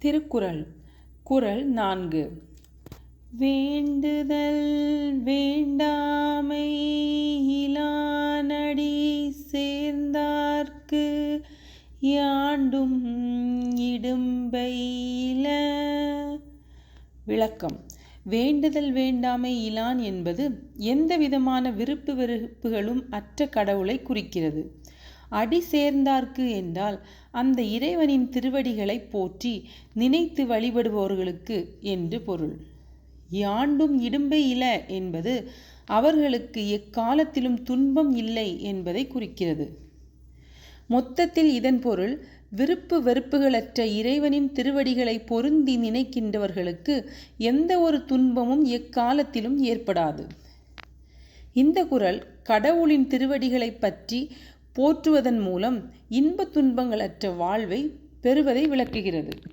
திருக்குறள். குறள் நான்கு. வேண்டுதல் வேண்டாமை இலானடி சேர்ந்தார்க்கு யாண்டும் இடும்பையில. விளக்கம். வேண்டுதல் வேண்டாமை இலான் என்பது எந்த விதமான விருப்பு வெறுப்புகளும் அற்ற கடவுளை குறிக்கிறது. அடி சேர்ந்தார்க்கு என்றால் அந்த இறைவனின் திருவடிகளை போற்றி நினைத்து வழிபடுபவர்களுக்கு என்று பொருள். யாண்டும் இடும்பை இல என்பது அவர்களுக்கு எக்காலத்திலும் துன்பம் இல்லை என்பதை குறிக்கிறது. மொத்தத்தில் இதன் பொருள் விருப்பு வெறுப்புகளற்ற இறைவனின் திருவடிகளை பொருந்தி நினைக்கின்றவர்களுக்கு எந்த ஒரு துன்பமும் எக்காலத்திலும் ஏற்படாது. இந்த குரல் கடவுளின் திருவடிகளை பற்றி போற்றுவதன் மூலம் இன்ப துன்பங்களற்ற வாழ்வை பெறுவதை விளக்குகிறது.